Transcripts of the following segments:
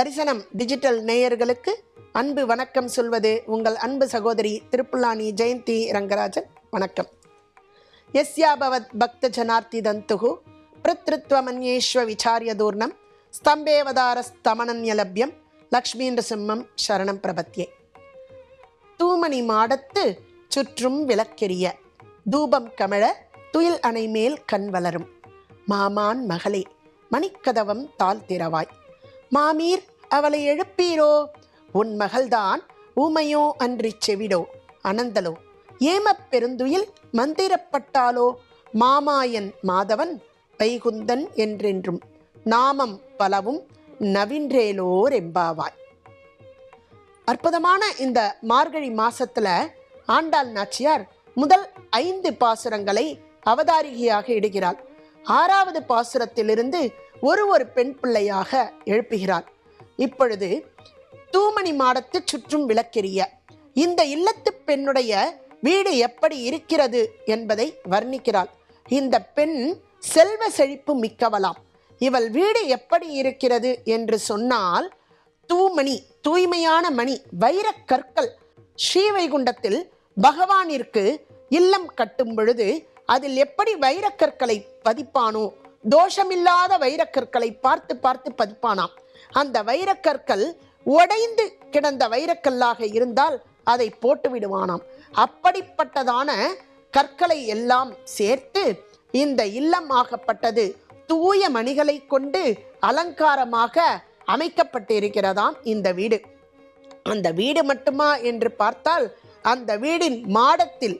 தரிசனம் டிஜிட்டல் நேயர்களுக்கு அன்பு வணக்கம் சொல்வது உங்கள் அன்பு சகோதரி திருப்புல்லானி ஜெயந்தி ரங்கராஜன். வணக்கம். எஸ்யாபவத் பக்த ஜனார்த்தி தந்துகு பிருத்ருத்வமன்யேஸ்வ விசாரிய தூர்ணம் ஸ்தம்பேவதாரஸ்தமனன்யலப்யம் லக்ஷ்மீந்திர சிம்மம் சரணம் பிரபத்தியே தூமணி மாடத்து சுற்றும் விளக்கெரிய தூபம் கமழ துயில் அணை மேல் கண் வளரும். மாமான் மகளே மணிக்கதவம் தாழ் திறவாய் மாமீர் அவளை எழுப்பீரோ? உன் மகள்தான் ஊமையோ அன்றிச் செவிடோ? அனந்தலோ ஏமப் பெருந்துயில் மந்திரப்பட்டாலோ? மாமாயன் மாதவன் வைகுந்தன் என்றென்றும் நாமம் பலவும் நவின்றேலோர் எம்பாவாய் அற்புதமான இந்த மார்கழி மாசத்துல ஆண்டாள் நாச்சியார் முதல் ஐந்து பாசுரங்களை அவதாரிகையாக இடுகிறாள். ஆறாவது பாசுரத்திலிருந்து ஒரு ஒரு பெண் பிள்ளையாக எழுப்புகிறார் இப்பொழுது தூமணி மாடத்து சுற்றும் விளக்கெரிய இந்த இல்லத்து பெண்ணுடைய வீடு எப்படி இருக்கிறது என்பதை வர்ணிக்கிறாள். இந்த பெண் செல்வ செழிப்பு மிக்கவளாம். இவள் வீடு எப்படி இருக்கிறது என்று சொன்னால் தூமணி தூய்மையான மணி வைரக் கற்கள் ஸ்ரீவைகுண்டத்தில் பகவானிற்கு இல்லம் கட்டும் பொழுது அதில் எப்படி வைரக்கற்களை பதிப்பானோ தோஷமில்லாத வைரக்கற்களை பார்த்து பார்த்து பதிப்பானாம். அந்த வைரக்கற்கள் உடைந்து கிடந்த வைரக்கல்லாக இருந்தால் அதை போட்டு விடுவானாம். அப்படிப்பட்டதான கற்களை எல்லாம் சேர்த்து இந்த இல்லம் ஆகப்பட்டது தூய மணிகளை கொண்டு அலங்காரமாக அமைக்கப்பட்டிருக்கிறதாம் இந்த வீடு. அந்த வீடு மட்டுமா என்று பார்த்தால் அந்த வீடின் மாடத்தில்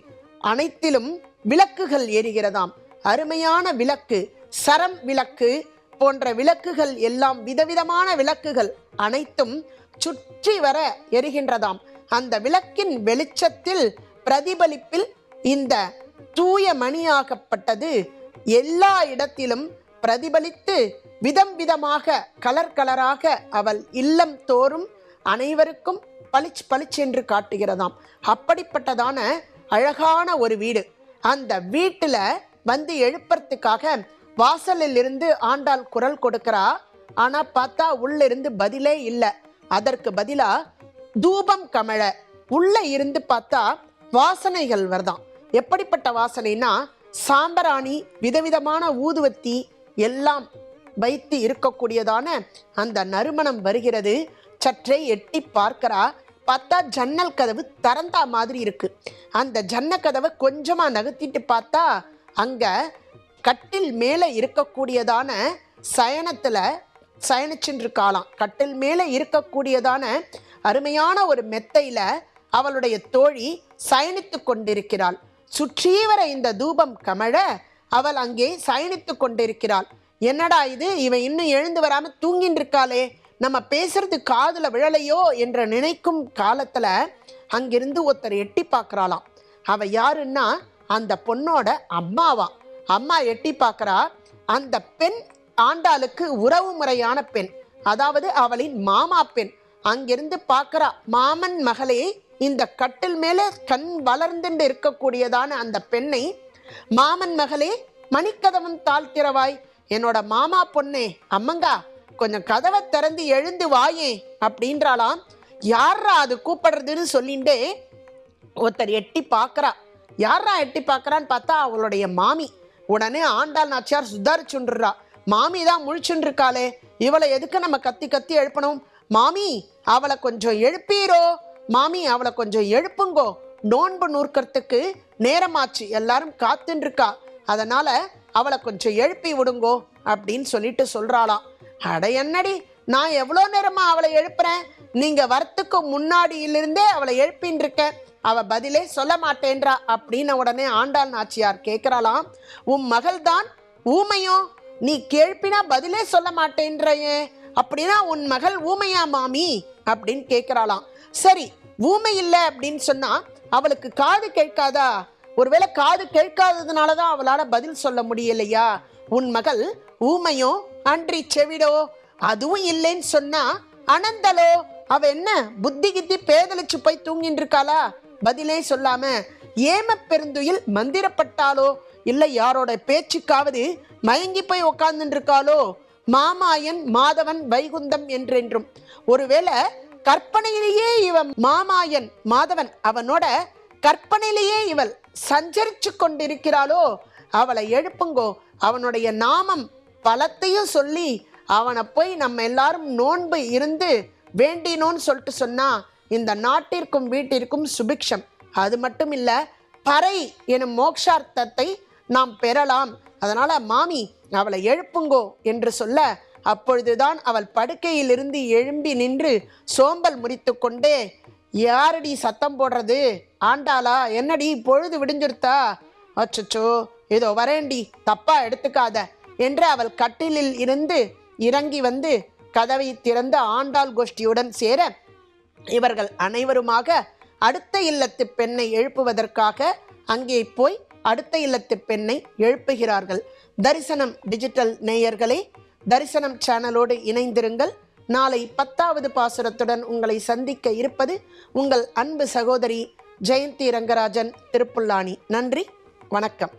அனைத்திலும் விளக்குகள் எரிகிறதாம். அருமையான விளக்கு சரம் விளக்கு போன்ற விளக்குகள் எல்லாம் விதவிதமான விளக்குகள் அனைத்தும் சுற்றி வர எரிகின்றதாம். அந்த விளக்கின் வெளிச்சத்தில் பிரதிபலிப்பில் இந்த தூய மணியாகப்பட்டது எல்லா இடத்திலும் பிரதிபலித்து விதம் விதமாக கலர் கலராக அவள் இல்லம் தோறும் அனைவருக்கும் பளிச் பளிச்சென்று காட்டுகிறதாம். அப்படிப்பட்டதான அழகான ஒரு வீடு. அந்த வீட்டில் வந்து எழுப்புறதுக்காக வாசலில் இருந்து ஆண்டாள் குரல் கொடுக்கிறா. ஆனால் பார்த்தா உள்ள இருந்து பதிலே இல்லை. அதற்கு பதிலா தூபம் கமழ. உள்ள இருந்து பார்த்தா வாசனைகள் வருதாம். எப்படிப்பட்ட வாசனைனா சாம்பராணி விதவிதமான ஊதுவத்தி எல்லாம் வைத்து இருக்கக்கூடியதான அந்த நறுமணம் வருகிறது. சற்றே எட்டி பார்க்கிறா. பார்த்தா ஜன்னல் கதவு திறந்தா மாதிரி இருக்கு. அந்த ஜன்ன கதவை கொஞ்சமாக நகர்த்திட்டு பார்த்தா அங்கே கட்டில் மேலே இருக்கக்கூடியதான சயனத்தில் சயனிச்சுருக்காளாம் கட்டில் மேலே இருக்கக்கூடியதான அருமையான ஒரு மெத்தையில் அவளுடைய தோழி சயனித்து கொண்டிருக்கிறாள். சுற்றி வர இந்த தூபம் கமழ அவள் அங்கே சயனித்து கொண்டிருக்கிறாள். என்னடா இது? இவன் இன்னும் எழுந்து வராமல் தூங்கின்னு இருக்காளே நம்ம பேசுறது காதில் விழலையோ என்று நினைக்கும் காலத்தில் அங்கிருந்து ஒருத்தர் எட்டி பார்க்குறாளாம். அவ யாருன்னா அந்த பொண்ணோட அம்மாவா? அம்மா எட்டி பார்க்குறா அந்த பெண் ஆண்டாளுக்கு உறவு முறையான பெண். அதாவது அவளின் மாமா பெண். அங்கிருந்து பார்க்குறா மாமன் மகளே இந்த கட்டில் மேலே கண் வளர்ந்துண்டு இருக்கக்கூடியதான அந்த பெண்ணை மாமன் மகளே மணிக்கதவம் தாழ்த்திரவாய் என்னோட மாமா பொண்ணே அம்மங்கா கொஞ்சம் கதவை திறந்து எழுந்து வாயே அப்படின்றாளாம். யாரா அது கூப்பிடுறதுன்னு சொல்லிண்டே ஒருத்தர் எட்டி பார்க்கறா. யாரா எட்டி பார்க்குறான்னு பார்த்தா அவளுடைய மாமி. உடனே ஆண்டாள் நாச்சியார் சுதாரிச்சுன்றா மாமி தான் முழிச்சுன்னு இருக்காளே இவளை எதுக்கு நம்ம கத்தி கத்தி எழுப்பணும்? மாமி அவளை கொஞ்சம் எழுப்பீரோ? மாமி அவளை கொஞ்சம் எழுப்புங்கோ. நோன்பு நூற்கிறதுக்கு நேரமாச்சு. எல்லாரும் காத்துன்னு இருக்கா அதனால அவளை கொஞ்சம் எழுப்பி விடுங்கோ அப்படின்னு சொல்லிட்டு சொல்றாளாம். அட என்னடி நான் எவ்வளோ நேரமா அவளை எழுப்புறேன்? நீங்க வரத்துக்கு முன்னாடியிலிருந்தே அவளை எழுப்பின்னு இருக்கேன் அவ பதிலே சொல்ல மாட்டேன்றா அப்படின்னு உடனே ஆண்டாள் நாச்சியார் கேட்கிறாளாம் உன் மகள் தான் ஊமையும் நீ கேள்ப்பினா பதிலே சொல்ல மாட்டேன்றையே. அப்படின்னா உன் மகள் ஊமையா மாமி? அப்படின்னு கேட்கிறாளாம் சரி ஊமை இல்லை அப்படின்னு சொன்னா அவளுக்கு காது கேட்காதா? ஒருவேளை காது கேட்காததுனால தான் அவளால பதில் சொல்ல முடியலையா? உன் மகள் ஊமையோ அன்றி செவிடோ அதுவும் இல்லைன்னு சொன்னா அனந்தலோ அவ என்ன புத்தி கித்தி பேதலிச்சு போய் தூங்கிட்டு இருக்காளா? பதிலே சொல்லாம ஏம பெருந்துயில் மந்திரப்பட்டாலோ இல்லை யாரோட பேச்சுக்காவது மயங்கி போய் உக்காந்துட்டு இருக்காளோ? மாமாயன் மாதவன் வைகுந்தம் என்றென்றும். ஒருவேளை கற்பனையிலேயே இவன் மாமாயன் மாதவன் அவனோட கற்பனையிலேயே இவள். சஞ்சரிச்சு கொண்டிருக்கிறாளோ அவளை எழுப்புங்கோ. அவனுடைய நாமம் பலத்தையும் சொல்லி அவனை போய் நம்ம எல்லாரும் நோன்பு இருந்து வேண்டினோன்னு சொல்லிட்டு சொன்னா இந்த நாட்டிற்கும் வீட்டிற்கும் சுபிக்ஷம். அது மட்டும் இல்ல பறை எனும் மோக்ஷார்த்தத்தை நாம் பெறலாம். அதனால மாமி அவளை எழுப்புங்கோ என்று சொல்ல அப்பொழுதுதான் அவள் படுக்கையிலிருந்து எழும்பி நின்று சோம்பல் முறித்து கொண்டே யாரடி சத்தம் போடுறது? ஆண்டாளா என்னடி பொழுது விடிஞ்சிருத்தா? அச்சோ இதோ வரேண்டி தப்பா எடுத்துக்காத என்று அவள் கட்டிலில் இருந்து இறங்கி வந்து கதவை திறந்து ஆண்டாள் கோஷ்டியுடன் சேர இவர்கள் அனைவருமாக அடுத்த இல்லத்து பெண்ணை எழுப்புவதற்காக அங்கே போய் அடுத்த இல்லத்து பெண்ணை எழுப்புகிறார்கள். தரிசனம் டிஜிட்டல் நேயர்களே தரிசனம் சேனலோடு இணைந்திருங்கள். நாளை பத்தாவது பாசுரத்துடன் உங்களை சந்திக்க இருப்பது உங்கள் அன்பு சகோதரி ஜெயந்தி ரங்கராஜன் திருப்புல்லானி நன்றி வணக்கம்.